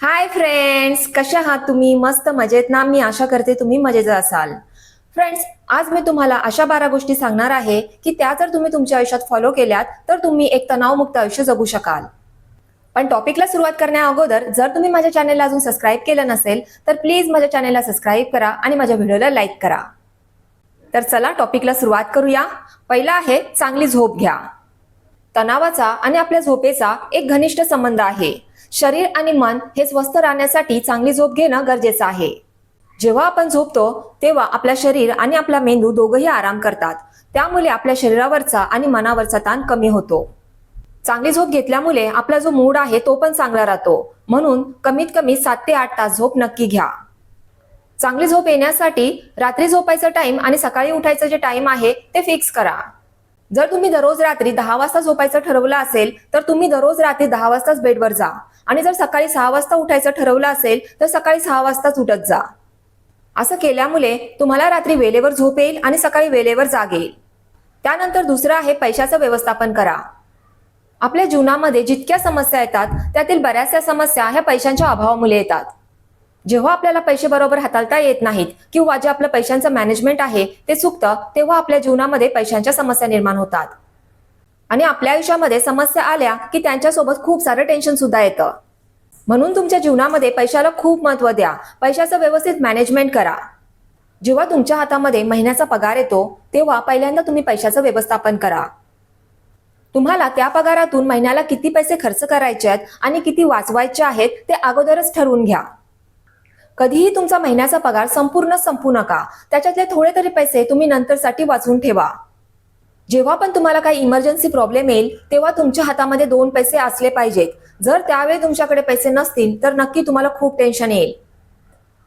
Hi friends कशा आहात तुम्ही? मस्त मजेत ना? मी आशा करते तुम्ही मजेत असाल. फ्रेंड्स आज मी तुम्हाला अशा बारा गोष्टी सांगणार आहे की त्या जर तुम्ही तुमच्या आयुष्यात फॉलो केल्यात तर तुम्ही एक तणावमुक्त आयुष्य जगू शकाल. पण टॉपिकला सुरुवात करण्या अगोदर जर तुम्ही माझ्या चॅनेलला अजून सबस्क्राईब केलं नसेल तर प्लीज माझ्या चॅनेलला सबस्क्राईब करा आणि माझ्या व्हिडिओला लाईक करा. तर चला टॉपिकला सुरुवात करूया. पहिला आहे चांगली झोप घ्या. तणावाचा आणि आपल्या झोपेचा एक घनिष्ठ संबंध आहे. शरीर आणि मन हे स्वस्थ राहण्यासाठी चांगली झोप घेणं गरजेचं आहे. जेव्हा आपण झोपतो तेव्हा आपल्या शरीर आणि आपला मेंदू दोघंही आराम करतात. त्यामुळे आपल्या शरीरावरचा आणि मनावरचा ताण कमी होतो. चांगली झोप घेतल्यामुळे आपला जो मूड आहे तो पण चांगला राहतो. म्हणून कमीत कमी सात ते आठ तास झोप नक्की घ्या. चांगली झोप येण्यासाठी रात्री झोपायचा टाइम आणि सकाळी उठायचं जे टाइम आहे ते फिक्स करा. जर तुम्ही दररोज रात्री दहा वाजता झोपायचं ठरवलं असेल तर तुम्ही दररोज रात्री दहा वाजताच बेडवर जा. आणि जर सकाळी सहा वाजता उठायचं ठरवलं असेल तर सकाळी सहा वाजताच उठत जा. असं केल्यामुळे तुम्हाला रात्री वेळेवर झोप येईल आणि सकाळी वेळेवर जाग येईल. त्यानंतर दुसरं आहे पैशाचं व्यवस्थापन करा. आपल्या जीवनामध्ये जितक्या समस्या येतात त्यातील बऱ्याचशा समस्या ह्या पैशांच्या अभावामुळे येतात. जेव्हा आपल्याला पैसे बरोबर हाताळता येत नाहीत किंवा जे आपलं पैशांचं मॅनेजमेंट आहे ते चुकतं तेव्हा आपल्या जीवनामध्ये पैशांच्या समस्या निर्माण होतात. आणि आपल्या आयुष्यामध्ये समस्या आल्या की त्यांच्यासोबत खूप सारं टेन्शन सुद्धा येतं. म्हणून तुमच्या जीवनामध्ये पैशाला खूप महत्त्व द्या. पैशाचं व्यवस्थित मॅनेजमेंट करा. जेव्हा तुमच्या हातामध्ये महिन्याचा पगार येतो तेव्हा पहिल्यांदा तुम्ही पैशाचं व्यवस्थापन करा. तुम्हाला त्या पगारातून महिन्याला किती पैसे खर्च करायचे आहेत आणि किती वाचवायचे आहेत ते अगोदरच ठरवून घ्या. कधीही तुमचा महिन्याचा पगार संपूर्ण संपू नका. त्याच्यातले थोडे तरी पैसे तुम्ही नंतरसाठी वाचवून ठेवा. जेव्हा पण तुम्हाला काही इमर्जन्सी प्रॉब्लेम येईल तेव्हा तुमच्या हातामध्ये दोन पैसे असले पाहिजेत. जर त्यावेळी तुमच्याकडे पैसे नसतील तर नक्की तुम्हाला खूप टेन्शन येईल.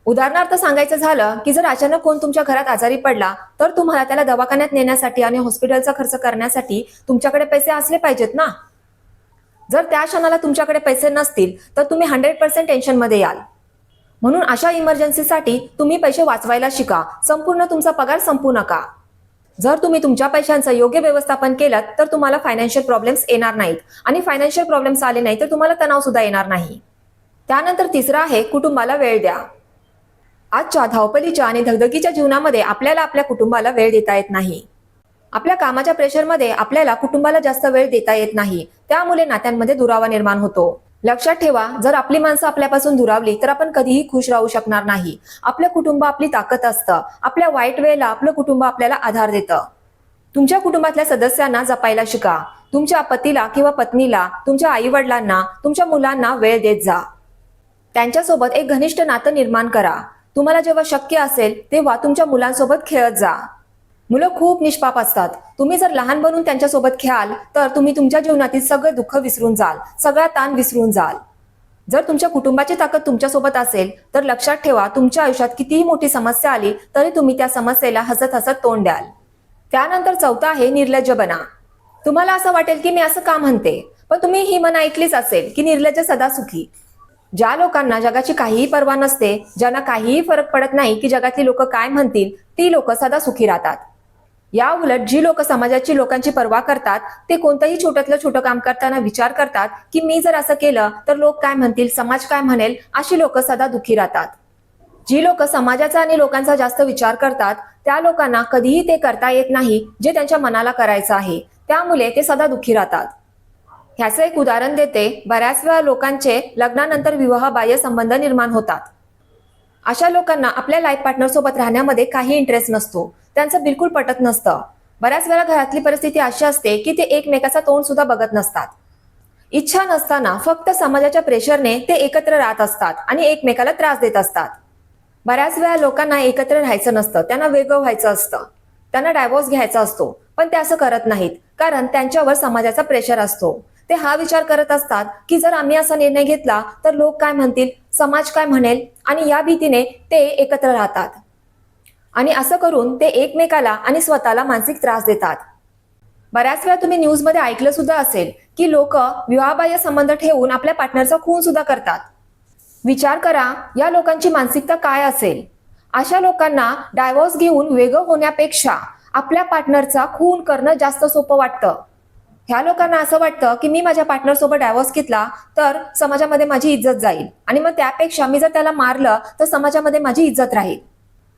उदाहरणार्थ सांगायचं झालं की जर अचानक कोण तुमच्या घरात आजारी पडला तर तुम्हाला त्याला दवाखान्यात नेण्यासाठी आणि हॉस्पिटलचा खर्च करण्यासाठी तुमच्याकडे पैसे असले पाहिजेत ना? जर त्या क्षणाला तुमच्याकडे पैसे नसतील तर तुम्ही हंड्रेड पर्सेंट टेन्शनमध्ये याल. म्हणून अशा इमर्जन्सीसाठी तुम्ही पैसे वाचवायला शिका. संपूर्ण तुमचा पगार संपू नका. जर तुम्ही तुमच्या पैशांचं योग्य व्यवस्थापन केलं तर तुम्हाला फायनान्शियल प्रॉब्लेम्स येणार नाहीत. आणि फायनान्शियल प्रॉब्लेम्स आले नाही तर तुम्हाला तणाव सुद्धा येणार नाही. त्यानंतर तिसरं आहे कुटुंबाला वेळ द्या. आजच्या धावपलीच्या आणि धगधगीच्या जीवनामध्ये आपल्याला आपल्या कुटुंबाला वेळ देता येत नाही. आपल्या कामाच्या प्रेशरमध्ये आपल्याला कुटुंबाला जास्त वेळ देता येत नाही. त्यामुळे नात्यांमध्ये दुरावा निर्माण होतो. लक्षात ठेवा जर आपली माणसं आपल्यापासून दुरावली तर आपण कधीही खुश राहू शकणार नाही. आपलं कुटुंब आपली ताकद असतं. आपल्या वाईट वेळेला आपलं कुटुंब आपल्याला आधार देतं. तुमच्या कुटुंबातल्या सदस्यांना जपायला शिका. तुमच्या पतीला किंवा पत्नीला तुमच्या आई वडिलांना तुमच्या मुलांना वेळ देत जा. त्यांच्यासोबत एक घनिष्ठ नातं निर्माण करा. तुम्हाला जेव्हा शक्य असेल तेव्हा तुमच्या मुलांसोबत खेळत जा. मुलं खूप निष्पाप असतात. तुम्ही जर लहान बनून त्यांच्यासोबत खेळाल तर तुम्ही तुमच्या जीवनातील सगळं दुःख विसरून जाल सगळा ताण विसरून जाल. जर तुमच्या कुटुंबाची ताकद तुमच्यासोबत असेल तर लक्षात ठेवा तुमच्या आयुष्यात कितीही मोठी समस्या आली तरी तुम्ही त्या समस्येला हसत हसत तोंड द्याल. त्यानंतर चौथा आहे निर्लज्ज बना तुम्हाला असं वाटेल की मी असं का म्हणते? पण तुम्ही ही मन ऐकलीच असेल की निर्लज्ज सदा सुखी. ज्या लोकांना जगाची काहीही पर्वा नसते ज्यांना काहीही फरक पडत नाही की जगातली लोक काय म्हणतील ती लोक सदा सुखी राहतात. या उलट जी लोक समाजाची लोकांची पर्वा करतात ते कोणतंही छोट्यातलं छोटं काम करताना विचार करतात की मी जर असं केलं तर लोक काय म्हणतील समाज काय म्हणेल अशी लोक सदा दुखी राहतात. जी लोक समाजाचा आणि लोकांचा जास्त विचार करतात त्या लोकांना कधीही ते करता येत नाही जे त्यांच्या मनाला करायचं आहे. त्यामुळे ते सदा दुखी राहतात. ह्याचं एक उदाहरण देते बऱ्याच वेळा लोकांचे लग्नानंतर विवाह बाह्य संबंध निर्माण होतात. अशा लोकांना आपल्या लाईफ पार्टनर सोबत राहण्यामध्ये काही इंटरेस्ट नसतो. त्यांचं बिलकुल पटत नसतं. बऱ्याच वेळा घरातली परिस्थिती अशी असते की ते एकमेकाचा तोंड सुद्धा बघत नसतात. इच्छा नसताना फक्त समाजाच्या प्रेशरने ते एकत्र राहत असतात आणि एकमेकाला त्रास देत असतात. बऱ्याच वेळा लोकांना एकत्र राहायचं नसतं त्यांना वेगळं व्हायचं असतं. त्यांना डायव्होर्स घ्यायचा असतो पण ते असं करत नाहीत कारण त्यांच्यावर समाजाचा प्रेशर असतो. ते हा विचार करत असतात की जर आम्ही असा निर्णय घेतला तर लोक काय म्हणतील समाज काय म्हणेल आणि या भीतीने ते एकत्र राहतात. आणि असं करून ते एकमेकाला आणि स्वतःला मानसिक त्रास देतात. बऱ्याच वेळा तुम्ही न्यूजमध्ये ऐकलं सुद्धा असेल की लोक विवाहबाह्य संबंध ठेवून आपल्या पार्टनरचा खून सुद्धा करतात. विचार करा या लोकांची मानसिकता काय असेल? अशा लोकांना डायव्होर्स घेऊन वेगळं होण्यापेक्षा आपल्या पार्टनरचा खून करणं जास्त सोपं वाटतं. ह्या लोकांना असं वाटतं की मी माझ्या पार्टनर सोबत डायव्होर्स घेतला तर समाजामध्ये माझी इज्जत जाईल. आणि मग त्यापेक्षा मी जर त्याला मारलं तर समाजामध्ये माझी इज्जत राहील.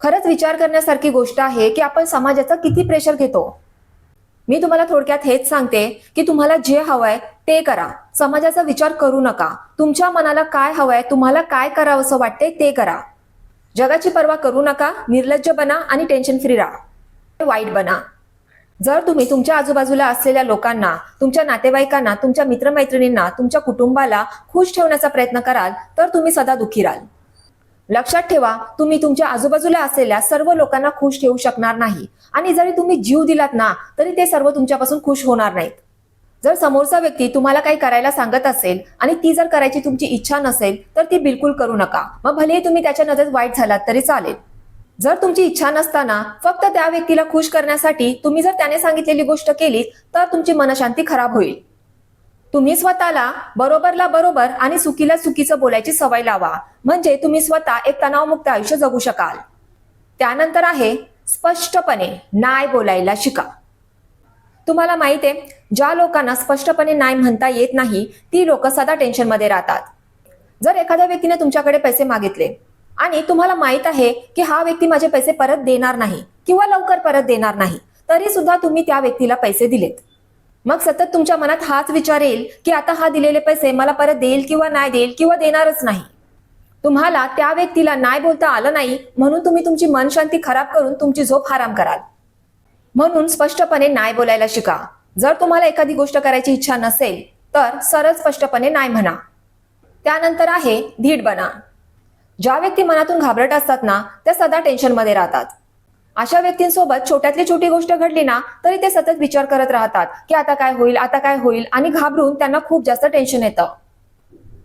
खरंच विचार करण्यासारखी गोष्ट आहे की आपण समाजाचा किती प्रेशर घेतो? मी तुम्हाला थोडक्यात हेच सांगते की तुम्हाला जे हवंय ते करा. समाजाचा विचार करू नका. तुमच्या मनाला काय हवंय तुम्हाला काय करावं असं वाटते ते करा. जगाची पर्वा करू नका निर्लज्ज बना आणि टेन्शन फ्री राहा. वाईट बना. जर तुम्ही तुमच्या आजूबाजूला असलेल्या लोकांना तुमच्या नातेवाईकांना तुमच्या मित्रमैत्रिणींना तुमच्या कुटुंबाला खुश ठेवण्याचा प्रयत्न कराल तर तुम्ही सदा दुःखी राहाल. लक्षात ठेवा तुम्ही तुमच्या आजूबाजूला असलेल्या सर्व लोकांना खुश ठेवू शकणार नाही. आणि जरी तुम्ही जीव दिलात ना तरी ते सर्व तुमच्यापासून खुश होणार नाहीत. जर समोरचा व्यक्ती तुम्हाला काही करायला सांगत असेल आणि ती जर करायची तुमची इच्छा नसेल तर ती बिलकुल करू नका. मग भलेही तुम्ही त्याच्या नजरेत वाईट झालात तरी चालेल. जर तुमची इच्छा नसताना फक्त त्या व्यक्तीला खुश करण्यासाठी तुम्ही जर त्याने सांगितलेली गोष्ट केली तर तुमची मनशांती खराब होईल. तुम्ही स्वतःला बरोबरला बरोबर आणि चुकीला चुकीचं बोलायची सवय लावा. म्हणजे तुम्ही स्वतः एक तणावमुक्त आयुष्य जगू शकाल. त्यानंतर आहे स्पष्टपणे नाय बोलायला शिका. तुम्हाला माहिती आहे ज्या लोकांना स्पष्टपणे नाही म्हणता येत नाही ती लोक सदा टेन्शनमध्ये राहतात. जर एखाद्या व्यक्तीने तुमच्याकडे पैसे मागितले आणि तुम्हाला माहीत आहे की हा व्यक्ती माझे पैसे परत देणार नाही किंवा लवकर परत देणार नाही तरी सुद्धा तुम्ही त्या व्यक्तीला पैसे दिलेत. मग सतत तुमच्या मनात हाच विचार येईल की आता हा दिलेले पैसे मला परत देईल किंवा नाही देईल किंवा देणारच नाही. तुम्हाला त्या व्यक्तीला नाही बोलता आलं नाही म्हणून तुम्ही तुमची मनशांती खराब करून तुमची झोप आराम कराल. म्हणून स्पष्टपणे नाही बोलायला शिका. जर तुम्हाला एखादी गोष्ट करायची इच्छा नसेल तर सरळ स्पष्टपणे नाही म्हणा. त्यानंतर आहे धीट बना. ज्या व्यक्ती मनातून घाबरट असतात ना त्या सदा टेन्शनमध्ये राहतात. अशा व्यक्तींसोबत छोट्यातली छोटी गोष्ट घडली ना तरी ते सतत विचार करत राहतात की आता काय होईल आता काय होईल आणि घाबरून त्यांना खूप जास्त टेन्शन येतं.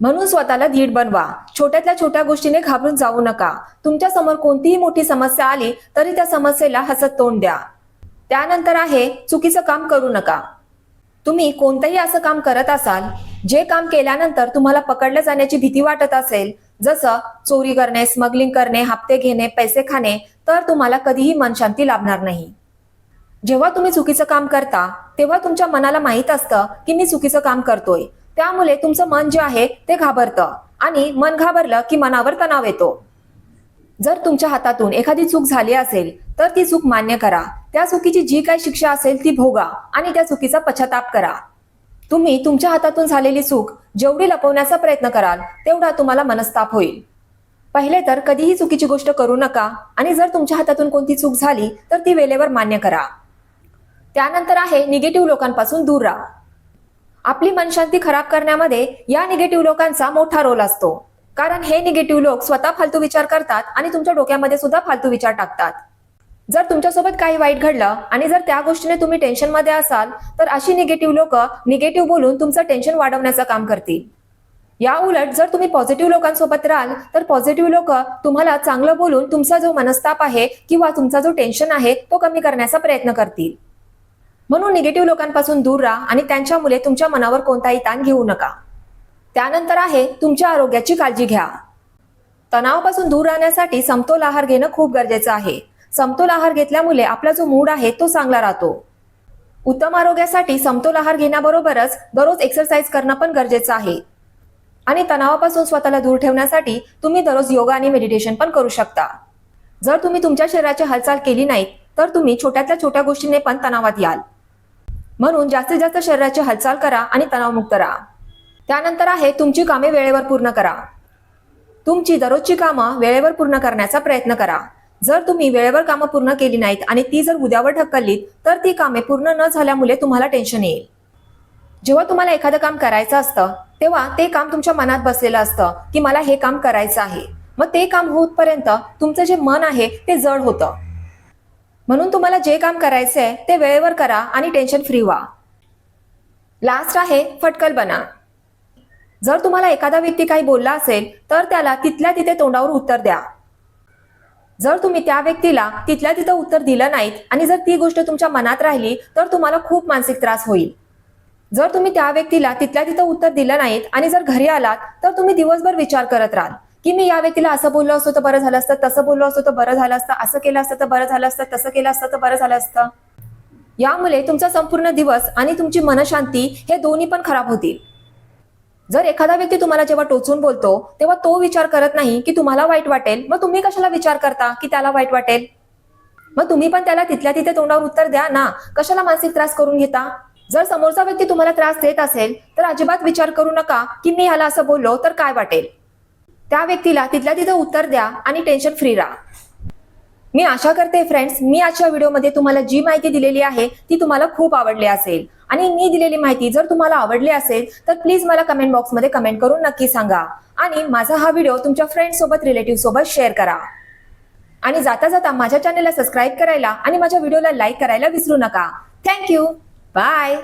म्हणून स्वतःला धीट बनवा. छोट्यातल्या छोट्या गोष्टीने घाबरून जाऊ नका. तुमच्यासमोर कोणतीही मोठी समस्या आली तरी त्या समस्येला हसत तोंड द्या. त्यानंतर आहे चुकीचं काम करू नका. तुम्ही कोणतंही असं काम करत असाल जे काम केल्यानंतर तुम्हाला पकडलं जाण्याची भीती वाटत असेल जसं चोरी करणे स्मगलिंग करणे हप्ते घेणे पैसे खाणे तर तुम्हाला कधीही मनशांती लाभणार नाही. जेव्हा तुम्ही चुकीचं काम करता तेव्हा तुमच्या मनाला माहीत असतं की मी चुकीचं काम करतोय. त्यामुळे तुमचं मन जे आहे ते घाबरतं आणि मन घाबरलं की मनावर तणाव येतो. जर तुमच्या हातातून एखादी चूक झाली असेल तर ती चूक मान्य करा. त्या चुकीची जी काही शिक्षा असेल ती भोगा आणि त्या चुकीचा पश्चाताप करा. तुम्ही तुमच्या हातातून झालेली चूक जेवढी लपवण्याचा प्रयत्न कराल तेवढा तुम्हाला मनस्ताप होईल. पहिले तर कधीही चुकीची गोष्ट करू नका आणि जर तुमच्या हातातून कोणती चूक झाली तर ती वेळेवर मान्य करा. त्यानंतर आहे निगेटिव्ह लोकांपासून दूर राहा. आपली मनशांती खराब करण्यामध्ये या निगेटिव्ह लोकांचा मोठा रोल असतो. कारण हे निगेटिव्ह लोक स्वतः फालतू विचार करतात आणि तुमच्या डोक्यामध्ये सुद्धा फालतू विचार टाकतात. जर तुमच्यासोबत काही वाईट घडलं आणि जर त्या गोष्टीने तुम्ही टेन्शनमध्ये असाल तर अशी निगेटिव्ह लोक निगेटिव्ह बोलून तुमचं टेन्शन वाढवण्याचं काम करतील. या उलट जर तुम्ही पॉझिटिव्ह लोकांसोबत राहाल तर पॉझिटिव्ह लोक तुम्हाला चांगलं बोलून तुमचा जो मनस्ताप आहे किंवा तुमचा जो टेन्शन आहे तो कमी करण्याचा प्रयत्न करतील. म्हणून निगेटिव्ह लोकांपासून दूर राहा आणि त्यांच्यामुळे तुमच्या मनावर कोणताही ताण घेऊ नका. त्यानंतर आहे तुमच्या आरोग्याची काळजी घ्या. तणावापासून दूर राहण्यासाठी समतोल आहार घेणं खूप गरजेचं आहे. समतोल आहार घेतल्यामुळे आपला जो मूड आहे तो चांगला राहतो. उत्तम आरोग्यासाठी समतोल आहार घेण्याबरोबरच दररोज एक्सरसाइज करणं पण गरजेचं आहे. आणि तणावापासून स्वतःला दूर ठेवण्यासाठी तुम्ही दररोज योगा आणि मेडिटेशन पण करू शकता. जर तुम्ही तुमच्या शरीराची हालचाल केली नाही तर तुम्ही छोट्यातल्या छोट्या गोष्टीने पण तणावात याल. म्हणून जास्तीत जास्त शरीराची हालचाल करा आणि तणावमुक्त राहा. त्यानंतर आहे तुमची कामे वेळेवर पूर्ण करा. तुमची दररोजची कामं वेळेवर पूर्ण करण्याचा प्रयत्न करा. जर तुम्ही वेळेवर कामं पूर्ण केली नाहीत आणि ती जर उद्यावर ढकललीत तर ती कामे पूर्ण न झाल्यामुळे तुम्हाला टेन्शन येईल. जेव्हा तुम्हाला एखादं काम करायचं असतं तेव्हा ते काम तुमच्या मनात बसलेलं असतं की मला हे काम करायचं आहे. मग ते काम होतपर्यंत तुमचं जे मन आहे ते जड होतं. म्हणून तुम्हाला जे काम करायचं आहे ते वेळेवर करा आणि टेन्शन फ्री व्हा. लास्ट आहे फटकल बना. जर तुम्हाला एखादा व्यक्ती काही बोलला असेल तर त्याला तिथल्या तिथे तोंडावर उत्तर द्या. जर तुम्ही त्या व्यक्तीला तिथल्या तिथं उत्तर दिलं नाहीत आणि जर ती गोष्ट तुमच्या मनात राहिली तर तुम्हाला खूप मानसिक त्रास होईल. जर तुम्ही त्या व्यक्तीला तिथल्या तिथं उत्तर दिलं नाहीत आणि जर घरी आलात तर तुम्ही दिवसभर विचार करत राहाल. की मी या व्यक्तीला असं बोललो असतो तर बरं झालं असतं तसं बोललो असतो तर बरं झालं असतं असं केलं असतं तर बरं झालं असतं तसं केलं असतं तर बरं झालं असतं. यामुळे तुमचा संपूर्ण दिवस आणि तुमची मनशांती हे दोन्ही पण खराब होतील. जर एखादा व्यक्ती तुम्हाला जेव्हा टोचून बोलतो तेव्हा तो विचार करत नाही की तुम्हाला वाईट वाटेल. मग तुम्ही कशाला विचार करता की त्याला वाईट वाटेल? मग तुम्ही पण त्याला तिथल्या तिथे तोंडावर उत्तर द्या ना. कशाला मानसिक त्रास करून घेता? जर समोरचा व्यक्ती तुम्हाला त्रास देत असेल तर अजिबात विचार करू नका की मी ह्याला असं बोललो तर काय वाटेल. त्या व्यक्तीला तिथल्या तिथे उत्तर द्या आणि टेन्शन फ्री राहा. मी आशा करते फ्रेंड्स मी आजच्या व्हिडिओमध्ये तुम्हाला जी माहिती दिलेली आहे ती तुम्हाला खूप आवडली असेल. आणि मी दिलेली माहिती जर तुम्हाला आवडली असेल तर प्लीज मला कमेंट बॉक्समध्ये कमेंट करून नक्की सांगा. आणि माझा हा व्हिडिओ तुमच्या फ्रेंड सोबत रिलेटिव्ह सोबत शेअर करा. आणि जाता जाता माझ्या चॅनलला सबस्क्राईब करायला आणि माझ्या व्हिडिओला लाईक करायला विसरू नका. Thank you bye